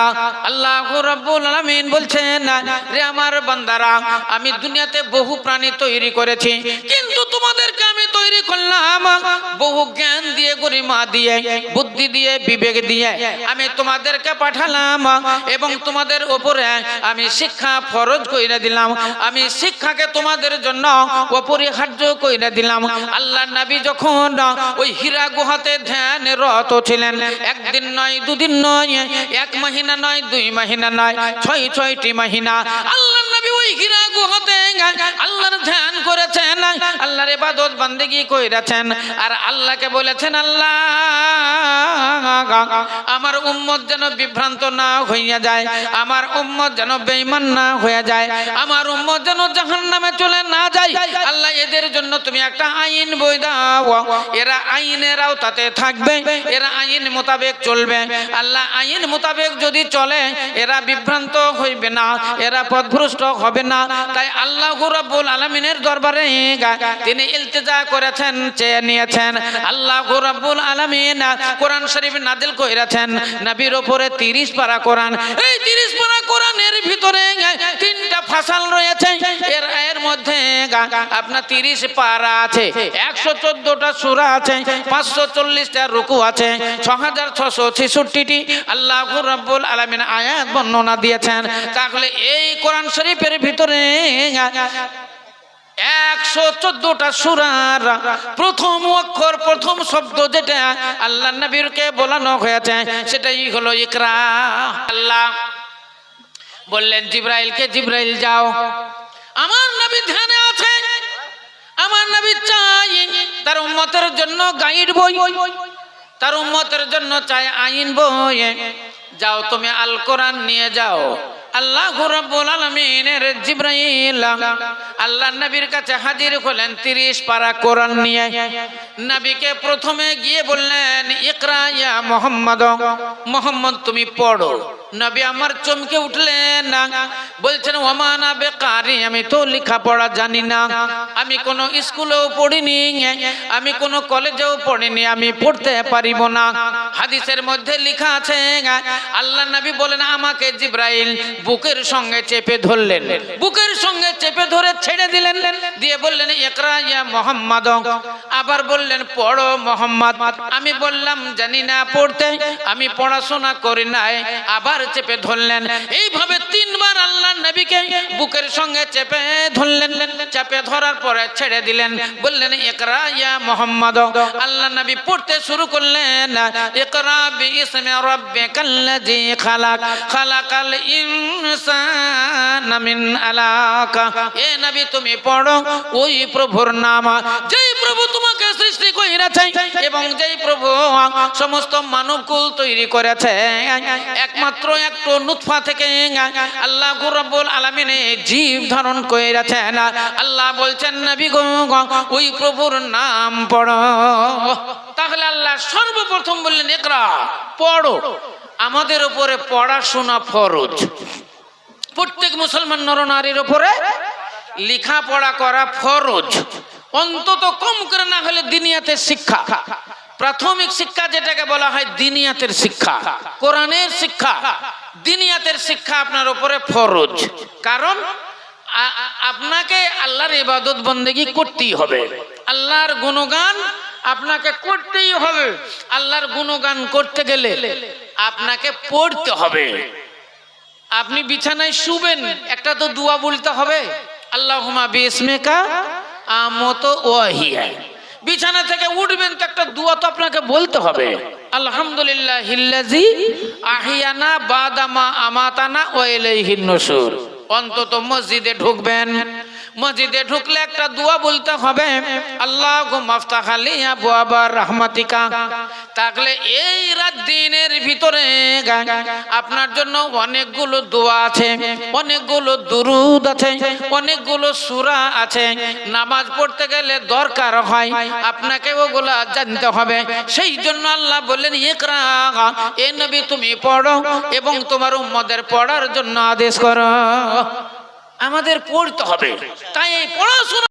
না আল্লাহ বলছেন, রে আমার বান্দারা, আমি দুনিয়াতে বহু প্রাণী তৈরি করেছি, কিন্তু তোমাদেরকে আমি তৈরি করলাম বহু জ্ঞান দিয়ে, গরিমা দিয়ে, বুদ্ধি দিয়ে, বিবেক দিয়ে। আমি তোমাদেরকে পাঠালাম এবং তোমাদের উপরে আমি শিক্ষা ফরজ কইরা দিলাম। আমি শিক্ষাকে তোমাদের জন্য অপরিহার্য কইরা দিলাম। আল্লাহ নবী যখন ওই হীরা গুহাতে ধ্যান রত ছিলেন, একদিন নয়, দুদিন নয়, এক মহিনা নয়, দুই মহিনা নয়, ছয় ছয়টি মহিনা। আল্লাহ নবী ওই গিরা গুহতে আল্লাহর ধ্যান করেছেন আল্লাহর ইবাদত বান্দেগি কইরাছেন। আর আল্লাহকে বলেছেন, আল্লাহ, আমার উম্মত যেন বিভ্রান্ত না হইয়া যায়, আমার উম্মত যেন বেঈমান না হয়ে যায়, আমার উম্মত যেন জাহান্নামে চলে না যায়। আল্লাহ, এদের জন্য তুমি একটা আইন বই দাও। এরা আইনের আওতাতে থাকবে, এরা আইন মোতাবেক চলবে। আল্লাহ, আইন মোতাবেক যদি চলে, এরা বিভ্রান্ত হইবে না, এরা পথভ্রষ্ট হবে না। তাই আল্লাহ রাব্বুল আলামিনের দরবারে তিনি ইলতিজা করেছেন, চেয়ে নিয়েছেন। আল্লাহ রাব্বুল আলামিন কোরআন শরীফ নাজিল কইরাছেন, নবীর উপরে 30 পারা কোরআন। এই 30 পারা কোরআনের ভিতরে তিনটা ফাসাল রয়েছে। এর এর মধ্যে আপনার 30 পারা আছে 114টা সূরা আছে 540টা রুকু আছে 6666টি আল্লাহ রাব্বুল আলামিন আয়াত বর্ণনা দিয়েছেন। তাহলে এই কোরআন শরীফের ভিতরে একশো চোদ্দটা সুরার প্রথম অক্ষর, প্রথম শব্দ যেটা আল্লাহ নবীরকে বলানো হয়েছে, সেটাই হলো ইকরা। আল্লাহ বললেন, জিব্রাইলকে জিব্রাইল যাও। আমার নবী ধ্যানে আছে। আমার নবী চাই তার উম্মতের জন্য গাইড বই। তার উম্মতের জন্য চাই আইন বই। যাও তুমি আল কোরআন নিয়ে যাও। আল্লাহ আল্লাহ নবীর কাছে 30 পারা নিয়ে। নবীকে প্রথমে গিয়ে বললেন, ইকরা ইয়া মুহাম্মদ, মোহাম্মদ তুমি পড়ো। নবী আমার চমকে উঠলেন। বলছেন ওমানা বেকারি আমি তো লেখাপড়া জানি না। আমি কোনো স্কুলেও পড়িনি, আমি কোনো কলেজেও পড়িনি, আমি পড়তে পারিব না। হাদিসের মধ্যে লেখা আছে, আল্লাহ নবী বলেন, আমাকে জিব্রাইল বুকের সঙ্গে চেপে ধরলেন। বুকের সঙ্গে চেপে ধরে ছেড়ে দিলেন। দিয়ে বললেন একরা ইয়া মোহাম্মদ আবার বললেন, পড়ো মোহাম্মদ। আমি বললাম, জানি না পড়তে, আমি পড়াশোনা করি নাই। আবার চেপে ধরলেন। এইভাবে তিনবার আল্লাহ নবীকে বুকের সঙ্গে চেপে ধরলেন। চেপে ধরার পরে ছেড়ে দিলেন। বললেন একরা ইয়া মোহাম্মদ আল্লাহ নবী পড়তে শুরু করলেন। একরা বিইসমি রাব্বিকাল্লাযী খালাক, খালাকাল ইনসানা মিন আলাক। এ নবী, তুমি পড়ো। ওই প্রভুর নাম। যেই প্রভু তোমাকে সৃষ্টি কইরাছে এবং যেই প্রভু সমস্ত মানবকুল তৈরি করেছে, একমাত্র একটু নুতফা থেকে আল্লাহ রাব্বুল আলামিন জীব ধারণ কইরাছেন আল্লাহ বলছেন, নবী গো, ওই প্রভুর নাম পড়ো। তাহলে আল্লাহ সর্বপ্রথম বললেন একরা পড়ো। আমাদের উপরে পড়াশোনা ফরজ। প্রত্যেক মুসলমান নরনারীর উপরে লেখাপড়া করা ফরজ। অন্তত কম করে না হলে দিনিয়াতের শিক্ষা। প্রাথমিক শিক্ষা যেটাকে বলা হয় দিনিয়াতের শিক্ষা। কোরআনের শিক্ষা। দিনিয়াতের শিক্ষা আপনার উপরে ফরজ। কারণ আপনাকে আল্লাহর ইবাদত বন্দেগী করতেই হবে। আল্লাহর গুণগান আপনাকে করতেই হবে। আল্লাহর গুণগান করতে গেলে আপনাকে পড়তে হবে। আপনি বিছানায় শুবেন, একটা তো দুয়া বলতে হবে। আল্লাহমা বিসমিকা আমত ওয়াহিয়া বিছানা থেকে উঠবেন তো একটা দুয়া তো আপনাকে বলতে হবে। আলহামদুলিল্লাহ হিল্লাজি আহিয়ানা বাদামা আমাতানা ও ইলাইহিন অন্তত মসজিদে ঢুকবেন। মসজিদে ঢুকলে একটা দোয়া বলতে হবে, আল্লাহ মাফতাহ আলী আবু আবার রহমাতিকা। তাহলে এই রাত দিনের ভিতরে আপনার জন্য অনেকগুলো দোয়া আছে, অনেকগুলো দুরুদ আছে, অনেকগুলো সুরা আছে। নামাজ পড়তে গেলে দরকার হয়, আপনাকে ওগুলা জানতে হবে। সেই জন্য আল্লাহ বললেন, ইকরা, এ নবী তুমি পড়ো এবং তোমার উম্মদের পড়ার জন্য আদেশ করো। আমাদের পড়তে হবে। তাই এই পড়াশোনা